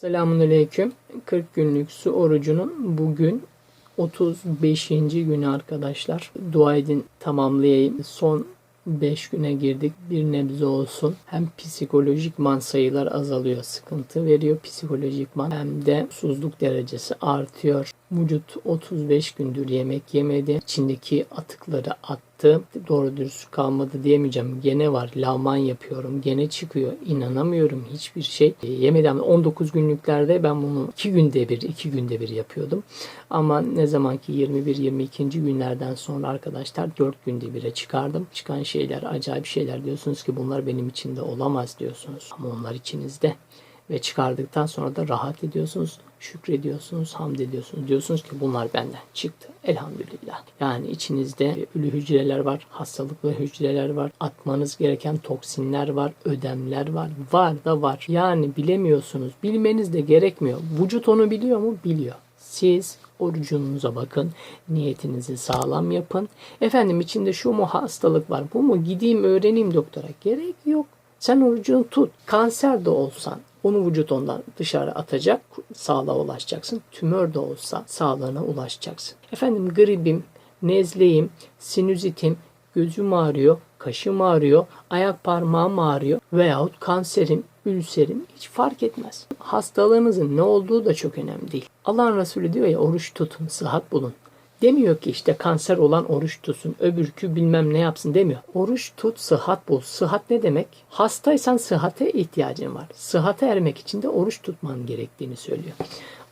Selamünaleyküm. 40 günlük su orucunun bugün 35. günü arkadaşlar. Dua edin tamamlayayım. Son 5 güne girdik. Bir nebze olsun. Hem psikolojikman sayılar azalıyor. Sıkıntı veriyor psikolojikman. Hem de susuzluk derecesi artıyor. Vücut 35 gündür yemek yemedi. İçindeki atıkları attı. Doğru dürüst kalmadı diyemeyeceğim. Gene var. Lavman yapıyorum. Gene çıkıyor. İnanamıyorum hiçbir şey. E, Yemedim. 19 günlüklerde ben bunu 2 günde bir, 2 günde bir yapıyordum. Ama ne zaman ki 21-22. günlerden sonra arkadaşlar 4 günde bire çıkardım. Çıkan şeyler acayip şeyler diyorsunuz ki bunlar benim içinde olamaz diyorsunuz. Ama onlar içinizde ve çıkardıktan sonra da rahat ediyorsunuz, şükrediyorsunuz, hamd ediyorsunuz. Diyorsunuz ki bunlar benden çıktı. Elhamdülillah. Yani içinizde ölü hücreler var, hastalıklı hücreler var, atmanız gereken toksinler var, ödemler var. Var da var. Yani bilemiyorsunuz. Bilmeniz de gerekmiyor. Vücut onu biliyor mu? Biliyor. Siz orucunuza bakın. Niyetinizi sağlam yapın. Efendim içinde şu mu hastalık var, bu mu gideyim öğreneyim doktora. Gerek yok. Sen orucunu tut. Kanser de olsan onu vücut ondan dışarı atacak, sağlığa ulaşacaksın. Tümör de olsa sağlığına ulaşacaksın. Efendim gribim, nezleyim, sinüzitim, gözüm ağrıyor, kaşım ağrıyor, ayak parmağım ağrıyor veyahut kanserim, ülserim hiç fark etmez. Hastalığınızın ne olduğu da çok önemli değil. Allah'ın Resulü diyor ya oruç tutun, sıhhat bulun. Demiyor ki işte kanser olan oruç tutsun, öbürkü bilmem ne yapsın demiyor. Oruç tut, sıhhat bul. Sıhhat ne demek? Hastaysan sıhhate ihtiyacın var. Sıhhate ermek için de oruç tutman gerektiğini söylüyor.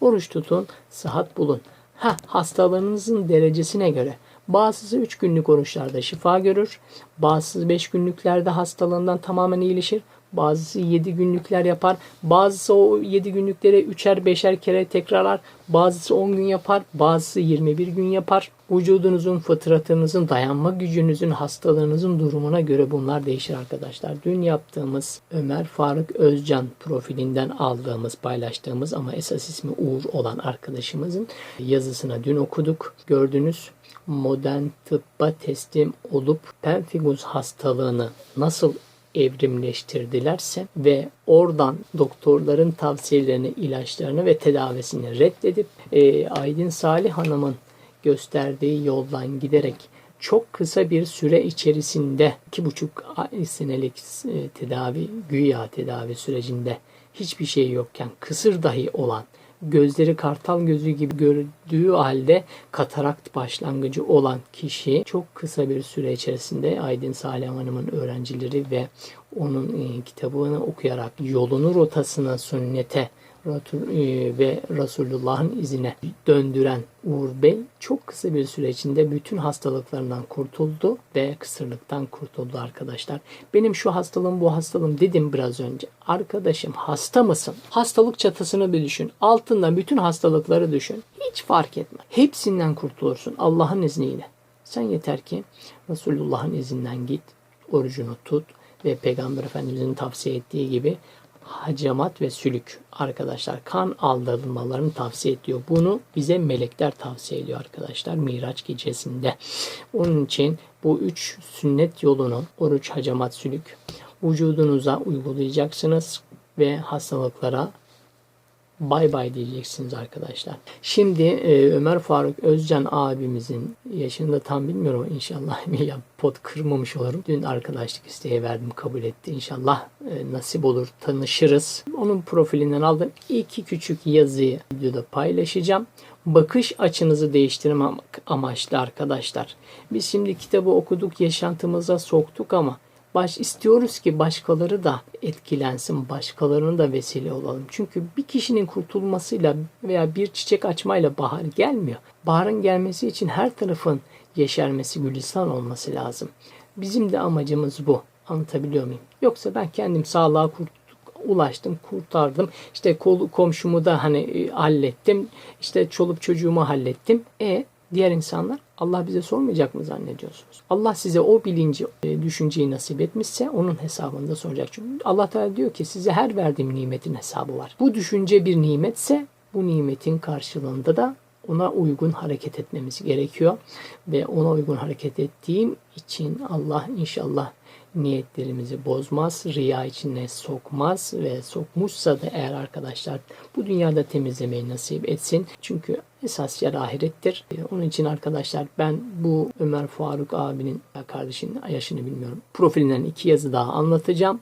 Oruç tutun, sıhhat bulun. Ha hastalığınızın derecesine göre Bazısı 3 günlük oruçlarda şifa görür. Bazısı 5 günlüklerde hastalığından tamamen iyileşir. Bazısı 7 günlükler yapar. Bazısı o 7 günlükleri 3'er 5'er kere tekrarlar. Bazısı 10 gün yapar. Bazısı 21 gün yapar. Vücudunuzun, fıtratınızın, dayanma gücünüzün, hastalığınızın durumuna göre bunlar değişir arkadaşlar. Dün yaptığımız Ömer Faruk Özcan profilinden aldığımız, paylaştığımız ama esas ismi Uğur olan arkadaşımızın yazısına dün okuduk. Gördünüz modern tıbba teslim olup pemfigus hastalığını nasıl evrimleştirdilerse ve oradan doktorların tavsiyelerini, ilaçlarını ve tedavisini reddedip e, Aydın Salih Hanım'ın gösterdiği yoldan giderek çok kısa bir süre içerisinde iki buçuk senelik e, tedavi, güya tedavi sürecinde hiçbir şey yokken kısır dahi olan gözleri kartal gözü gibi gördüğü halde katarakt başlangıcı olan kişi çok kısa bir süre içerisinde Aydın Salih Hanım'ın öğrencileri ve onun e, kitabını okuyarak yolunu rotasına sünnete ve Resulullah'ın izine döndüren Uğur Bey çok kısa bir süre içinde bütün hastalıklarından kurtuldu ve kısırlıktan kurtuldu arkadaşlar. Benim şu hastalığım bu hastalığım dedim biraz önce. Arkadaşım hasta mısın? Hastalık çatısını bir düşün. Altından bütün hastalıkları düşün. Hiç fark etme. Hepsinden kurtulursun Allah'ın izniyle. Sen yeter ki Resulullah'ın izinden git, orucunu tut ve Peygamber Efendimizin tavsiye ettiği gibi hacamat ve sülük arkadaşlar kan aldırmalarını tavsiye ediyor. Bunu bize melekler tavsiye ediyor arkadaşlar Miraç gecesinde. Onun için bu üç sünnet yolunu oruç, hacamat, sülük vücudunuza uygulayacaksınız ve hastalıklara bay bay diyeceksiniz arkadaşlar. Şimdi e, Ömer Faruk Özcan abimizin yaşını da tam bilmiyorum inşallah ya pot kırmamış olurum. Dün arkadaşlık isteği verdim kabul etti. İnşallah e, nasip olur tanışırız. Onun profilinden aldım. iki küçük yazıyı videoda paylaşacağım. Bakış açınızı değiştirmek amaçlı arkadaşlar. Biz şimdi kitabı okuduk, yaşantımıza soktuk ama baş istiyoruz ki başkaları da etkilensin, başkalarının da vesile olalım. Çünkü bir kişinin kurtulmasıyla veya bir çiçek açmayla bahar gelmiyor. Baharın gelmesi için her tarafın yeşermesi, gülistan olması lazım. Bizim de amacımız bu. Anlatabiliyor muyum? Yoksa ben kendim sağlığa kurt ulaştım, kurtardım. İşte kol, komşumu da hani e, hallettim. İşte çoluk çocuğumu hallettim. E diğer insanlar Allah bize sormayacak mı zannediyorsunuz? Allah size o bilinci, e, düşünceyi nasip etmişse onun hesabını da soracak. Çünkü Allah Teala diyor ki size her verdiğim nimetin hesabı var. Bu düşünce bir nimetse bu nimetin karşılığında da ona uygun hareket etmemiz gerekiyor. Ve ona uygun hareket ettiğim için Allah inşallah niyetlerimizi bozmaz, riya içine sokmaz ve sokmuşsa da eğer arkadaşlar bu dünyada temizlemeyi nasip etsin. Çünkü esas yer ahirettir. Onun için arkadaşlar ben bu Ömer Faruk abinin kardeşinin yaşını bilmiyorum. Profilinden iki yazı daha anlatacağım.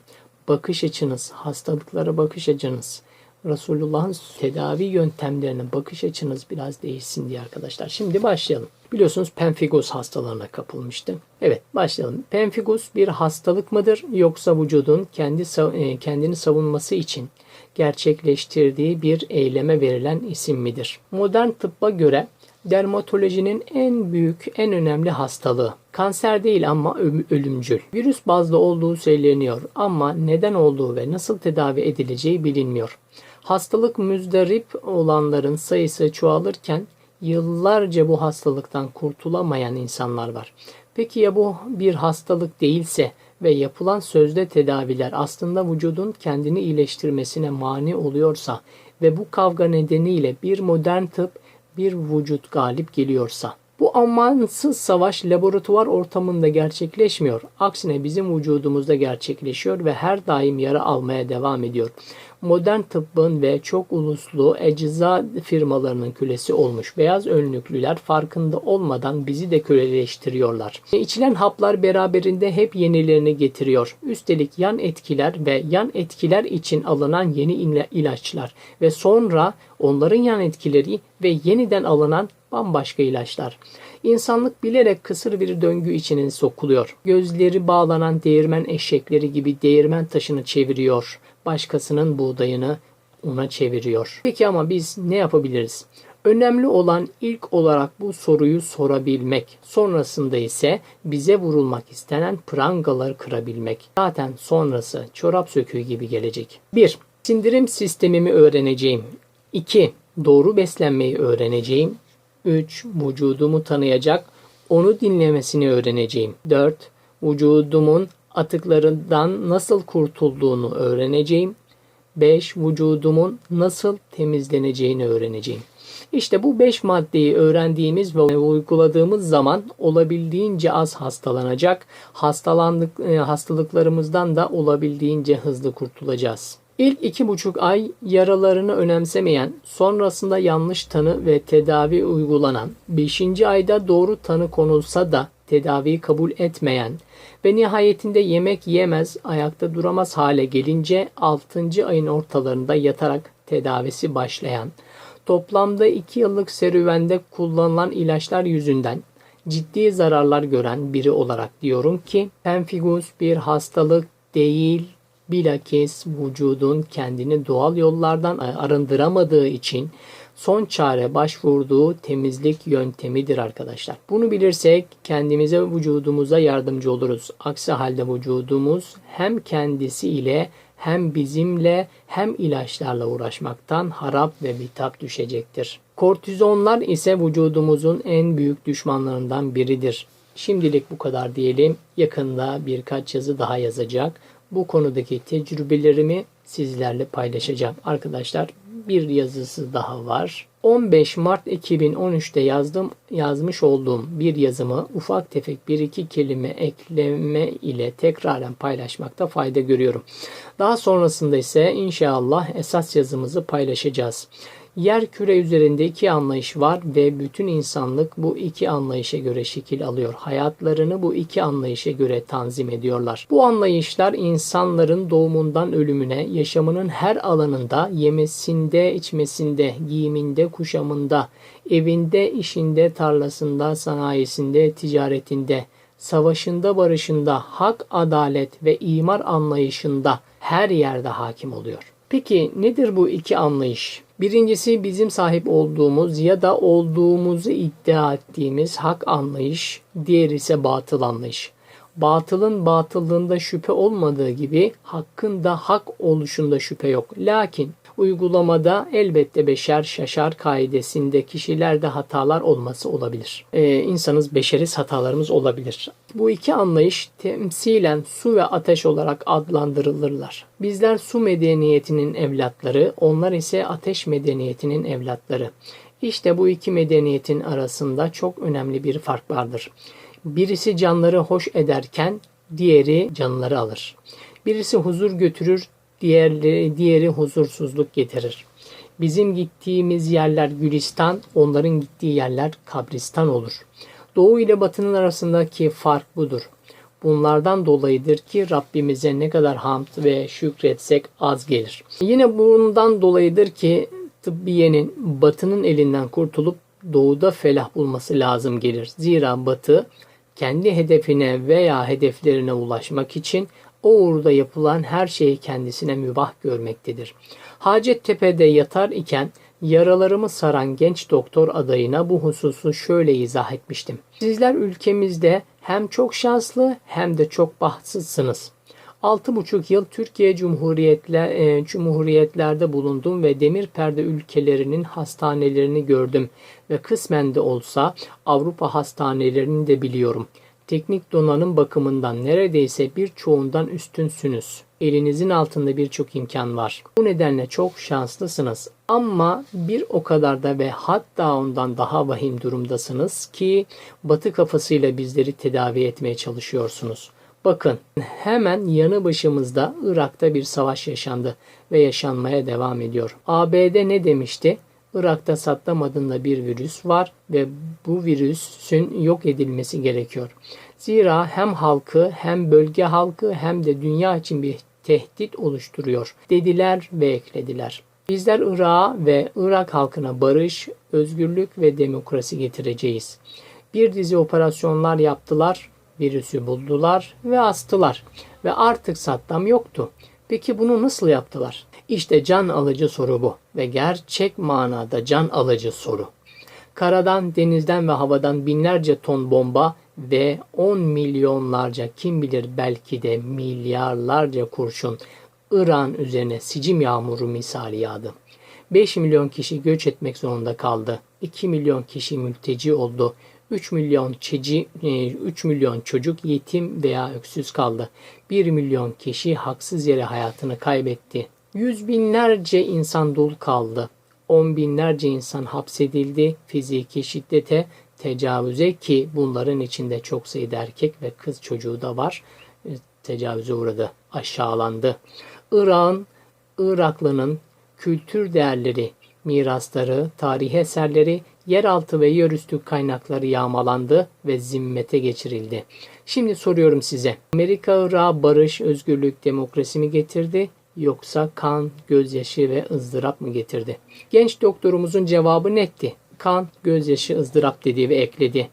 Bakış açınız, hastalıklara bakış açınız, Resulullah'ın tedavi yöntemlerine bakış açınız biraz değişsin diye arkadaşlar. Şimdi başlayalım. Biliyorsunuz pemphigus hastalığına kapılmıştı. Evet başlayalım. Pemphigus bir hastalık mıdır yoksa vücudun kendi e, kendini savunması için gerçekleştirdiği bir eyleme verilen isim midir? Modern tıbba göre dermatolojinin en büyük, en önemli hastalığı. Kanser değil ama ölümcül. Virüs bazlı olduğu söyleniyor ama neden olduğu ve nasıl tedavi edileceği bilinmiyor. Hastalık müzdarip olanların sayısı çoğalırken yıllarca bu hastalıktan kurtulamayan insanlar var. Peki ya bu bir hastalık değilse ve yapılan sözde tedaviler aslında vücudun kendini iyileştirmesine mani oluyorsa ve bu kavga nedeniyle bir modern tıp bir vücut galip geliyorsa bu amansız savaş laboratuvar ortamında gerçekleşmiyor. Aksine bizim vücudumuzda gerçekleşiyor ve her daim yara almaya devam ediyor modern tıbbın ve çok uluslu ecza firmalarının kölesi olmuş beyaz önlüklüler farkında olmadan bizi de köleleştiriyorlar. İçilen haplar beraberinde hep yenilerini getiriyor. Üstelik yan etkiler ve yan etkiler için alınan yeni ilaçlar ve sonra onların yan etkileri ve yeniden alınan bambaşka ilaçlar. İnsanlık bilerek kısır bir döngü içine sokuluyor. Gözleri bağlanan değirmen eşekleri gibi değirmen taşını çeviriyor başkasının buğdayını ona çeviriyor. Peki ama biz ne yapabiliriz? Önemli olan ilk olarak bu soruyu sorabilmek. Sonrasında ise bize vurulmak istenen prangaları kırabilmek. Zaten sonrası çorap söküğü gibi gelecek. 1. Sindirim sistemimi öğreneceğim. 2. Doğru beslenmeyi öğreneceğim. 3. Vücudumu tanıyacak, onu dinlemesini öğreneceğim. 4. Vücudumun atıklarından nasıl kurtulduğunu öğreneceğim. 5. Vücudumun nasıl temizleneceğini öğreneceğim. İşte bu 5 maddeyi öğrendiğimiz ve uyguladığımız zaman olabildiğince az hastalanacak, hastalandık e, hastalıklarımızdan da olabildiğince hızlı kurtulacağız. İlk iki buçuk ay yaralarını önemsemeyen, sonrasında yanlış tanı ve tedavi uygulanan, beşinci ayda doğru tanı konulsa da tedaviyi kabul etmeyen ve nihayetinde yemek yemez, ayakta duramaz hale gelince 6. ayın ortalarında yatarak tedavisi başlayan, toplamda 2 yıllık serüvende kullanılan ilaçlar yüzünden ciddi zararlar gören biri olarak diyorum ki pemphigus bir hastalık değil, bilakis vücudun kendini doğal yollardan arındıramadığı için son çare başvurduğu temizlik yöntemidir arkadaşlar. Bunu bilirsek kendimize vücudumuza yardımcı oluruz. Aksi halde vücudumuz hem kendisi ile hem bizimle hem ilaçlarla uğraşmaktan harap ve bitap düşecektir. Kortizonlar ise vücudumuzun en büyük düşmanlarından biridir. Şimdilik bu kadar diyelim. Yakında birkaç yazı daha yazacak. Bu konudaki tecrübelerimi sizlerle paylaşacağım. Arkadaşlar bir yazısı daha var. 15 Mart 2013'te yazdım, yazmış olduğum bir yazımı ufak tefek bir iki kelime ekleme ile tekraren paylaşmakta fayda görüyorum. Daha sonrasında ise inşallah esas yazımızı paylaşacağız. Yer küre üzerinde iki anlayış var ve bütün insanlık bu iki anlayışa göre şekil alıyor. Hayatlarını bu iki anlayışa göre tanzim ediyorlar. Bu anlayışlar insanların doğumundan ölümüne, yaşamının her alanında, yemesinde, içmesinde, giyiminde, kuşamında, evinde, işinde, tarlasında, sanayisinde, ticaretinde, savaşında, barışında, hak, adalet ve imar anlayışında her yerde hakim oluyor. Peki nedir bu iki anlayış? Birincisi bizim sahip olduğumuz ya da olduğumuzu iddia ettiğimiz hak anlayış, diğer ise batıl anlayış. Batılın batıllığında şüphe olmadığı gibi hakkın da hak oluşunda şüphe yok. Lakin Uygulamada elbette beşer şaşar kaidesinde kişilerde hatalar olması olabilir. Ee, insanız beşeriz hatalarımız olabilir. Bu iki anlayış temsilen su ve ateş olarak adlandırılırlar. Bizler su medeniyetinin evlatları, onlar ise ateş medeniyetinin evlatları. İşte bu iki medeniyetin arasında çok önemli bir fark vardır. Birisi canları hoş ederken diğeri canları alır. Birisi huzur götürür, diğerleri, diğeri huzursuzluk getirir. Bizim gittiğimiz yerler gülistan, onların gittiği yerler kabristan olur. Doğu ile batının arasındaki fark budur. Bunlardan dolayıdır ki Rabbimize ne kadar hamd ve şükretsek az gelir. Yine bundan dolayıdır ki tıbbiyenin batının elinden kurtulup doğuda felah bulması lazım gelir. Zira batı kendi hedefine veya hedeflerine ulaşmak için o uğurda yapılan her şeyi kendisine mübah görmektedir. Hacettepe'de yatar iken yaralarımı saran genç doktor adayına bu hususu şöyle izah etmiştim. Sizler ülkemizde hem çok şanslı hem de çok bahtsızsınız. 6,5 yıl Türkiye Cumhuriyetler, e, Cumhuriyetlerde bulundum ve demir perde ülkelerinin hastanelerini gördüm ve kısmen de olsa Avrupa hastanelerini de biliyorum. Teknik donanım bakımından neredeyse birçoğundan üstünsünüz. Elinizin altında birçok imkan var. Bu nedenle çok şanslısınız. Ama bir o kadar da ve hatta ondan daha vahim durumdasınız ki batı kafasıyla bizleri tedavi etmeye çalışıyorsunuz. Bakın hemen yanı başımızda Irak'ta bir savaş yaşandı ve yaşanmaya devam ediyor. ABD ne demişti? Irak'ta Saddam adında bir virüs var ve bu virüsün yok edilmesi gerekiyor. Zira hem halkı hem bölge halkı hem de dünya için bir tehdit oluşturuyor dediler ve eklediler. Bizler Irak'a ve Irak halkına barış, özgürlük ve demokrasi getireceğiz. Bir dizi operasyonlar yaptılar, virüsü buldular ve astılar ve artık Saddam yoktu. Peki bunu nasıl yaptılar? İşte can alıcı soru bu ve gerçek manada can alıcı soru. Karadan, denizden ve havadan binlerce ton bomba ve 10 milyonlarca kim bilir belki de milyarlarca kurşun İran üzerine sicim yağmuru misali yağdı. 5 milyon kişi göç etmek zorunda kaldı. 2 milyon kişi mülteci oldu. 3 milyon çeci, 3 milyon çocuk yetim veya öksüz kaldı. 1 milyon kişi haksız yere hayatını kaybetti. Yüz binlerce insan dul kaldı. On binlerce insan hapsedildi. Fiziki şiddete, tecavüze ki bunların içinde çok sayıda erkek ve kız çocuğu da var. E, tecavüze uğradı, aşağılandı. İran, Iraklı'nın kültür değerleri, mirasları, tarihi eserleri, yeraltı ve yerüstü kaynakları yağmalandı ve zimmete geçirildi. Şimdi soruyorum size. Amerika Irak'a barış, özgürlük, demokrasi mi getirdi yoksa kan, gözyaşı ve ızdırap mı getirdi? Genç doktorumuzun cevabı netti. Kan, gözyaşı, ızdırap dedi ve ekledi.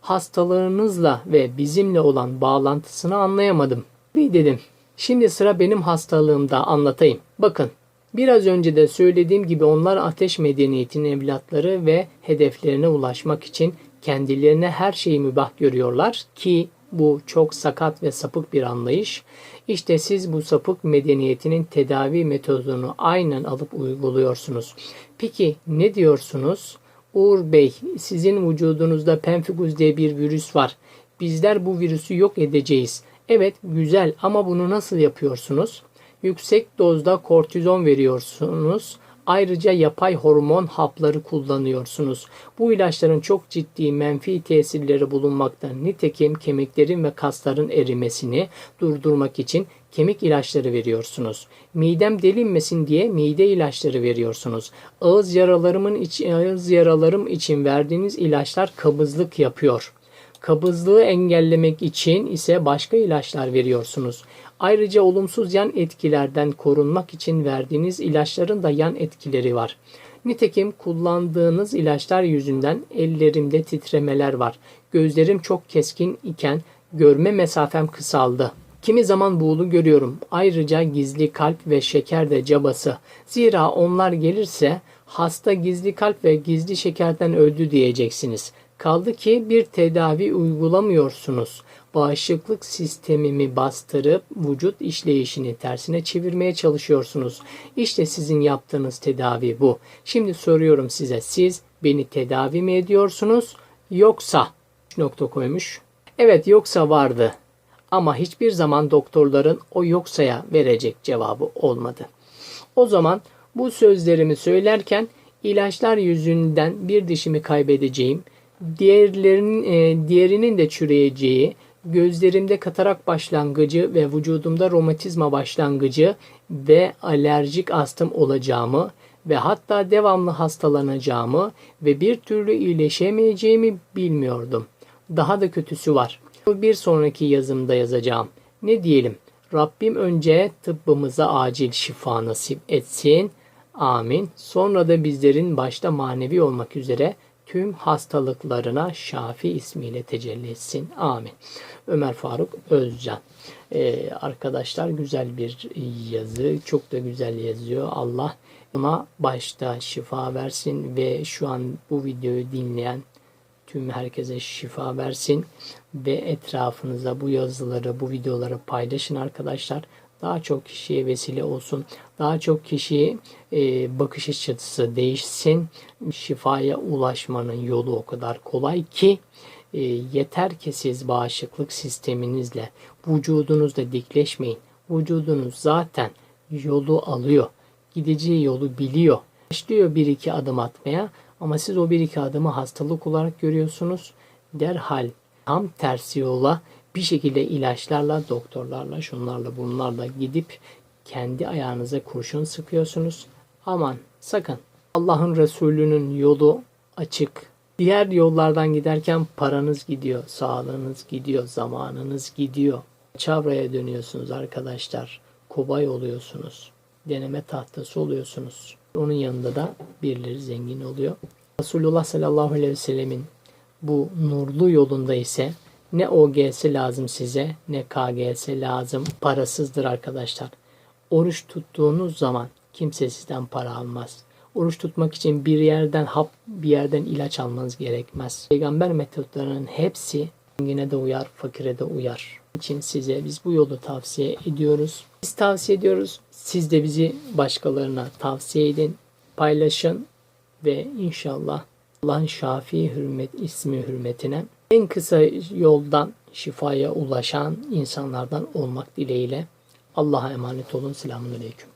Hastalığınızla ve bizimle olan bağlantısını anlayamadım. Bir dedim. Şimdi sıra benim hastalığımda anlatayım. Bakın Biraz önce de söylediğim gibi onlar ateş medeniyetinin evlatları ve hedeflerine ulaşmak için kendilerine her şeyi mübah görüyorlar ki bu çok sakat ve sapık bir anlayış. İşte siz bu sapık medeniyetinin tedavi metodunu aynen alıp uyguluyorsunuz. Peki ne diyorsunuz? Uğur Bey, sizin vücudunuzda pemfikuz diye bir virüs var. Bizler bu virüsü yok edeceğiz. Evet, güzel ama bunu nasıl yapıyorsunuz? Yüksek dozda kortizon veriyorsunuz. Ayrıca yapay hormon hapları kullanıyorsunuz. Bu ilaçların çok ciddi menfi tesirleri bulunmakta. Nitekim kemiklerin ve kasların erimesini durdurmak için kemik ilaçları veriyorsunuz. Midem delinmesin diye mide ilaçları veriyorsunuz. Ağız yaralarımın iç, ağız yaralarım için verdiğiniz ilaçlar kabızlık yapıyor. Kabızlığı engellemek için ise başka ilaçlar veriyorsunuz. Ayrıca olumsuz yan etkilerden korunmak için verdiğiniz ilaçların da yan etkileri var. Nitekim kullandığınız ilaçlar yüzünden ellerimde titremeler var. Gözlerim çok keskin iken görme mesafem kısaldı. Kimi zaman buğulu görüyorum. Ayrıca gizli kalp ve şeker de cabası. Zira onlar gelirse hasta gizli kalp ve gizli şekerden öldü diyeceksiniz. Kaldı ki bir tedavi uygulamıyorsunuz. Bağışıklık sistemimi bastırıp vücut işleyişini tersine çevirmeye çalışıyorsunuz. İşte sizin yaptığınız tedavi bu. Şimdi soruyorum size siz beni tedavi mi ediyorsunuz yoksa nokta koymuş. Evet yoksa vardı ama hiçbir zaman doktorların o yoksaya verecek cevabı olmadı. O zaman bu sözlerimi söylerken ilaçlar yüzünden bir dişimi kaybedeceğim, diğerlerinin e, diğerinin de çürüyeceği gözlerimde katarak başlangıcı ve vücudumda romatizma başlangıcı ve alerjik astım olacağımı ve hatta devamlı hastalanacağımı ve bir türlü iyileşemeyeceğimi bilmiyordum. Daha da kötüsü var. Bu bir sonraki yazımda yazacağım. Ne diyelim? Rabbim önce tıbbımıza acil şifa nasip etsin. Amin. Sonra da bizlerin başta manevi olmak üzere tüm hastalıklarına Şafi ismiyle tecelli etsin. Amin. Ömer Faruk Özcan. Ee, arkadaşlar güzel bir yazı. Çok da güzel yazıyor. Allah ona başta şifa versin ve şu an bu videoyu dinleyen tüm herkese şifa versin ve etrafınıza bu yazıları, bu videoları paylaşın arkadaşlar. Daha çok kişiye vesile olsun. Daha çok kişiye e, bakış açısı değişsin. Şifaya ulaşmanın yolu o kadar kolay ki e, yeter ki siz bağışıklık sisteminizle, vücudunuzla dikleşmeyin. Vücudunuz zaten yolu alıyor. Gideceği yolu biliyor. Başlıyor bir iki adım atmaya ama siz o bir iki adımı hastalık olarak görüyorsunuz. Derhal tam tersi yola bir şekilde ilaçlarla, doktorlarla, şunlarla bunlarla gidip kendi ayağınıza kurşun sıkıyorsunuz. Aman sakın. Allah'ın Resulü'nün yolu açık. Diğer yollardan giderken paranız gidiyor, sağlığınız gidiyor, zamanınız gidiyor. Çavraya dönüyorsunuz arkadaşlar. Kobay oluyorsunuz. Deneme tahtası oluyorsunuz. Onun yanında da birileri zengin oluyor. Resulullah sallallahu aleyhi ve sellemin bu nurlu yolunda ise ne OGS lazım size ne KGS lazım. Parasızdır arkadaşlar. Oruç tuttuğunuz zaman kimse sizden para almaz. Oruç tutmak için bir yerden hap, bir yerden ilaç almanız gerekmez. Peygamber metotlarının hepsi zengine de uyar, fakire de uyar. için size biz bu yolu tavsiye ediyoruz. Biz tavsiye ediyoruz. Siz de bizi başkalarına tavsiye edin, paylaşın ve inşallah Allah'ın Şafii hürmet ismi hürmetine en kısa yoldan şifaya ulaşan insanlardan olmak dileğiyle Allah'a emanet olun. Selamun Aleyküm.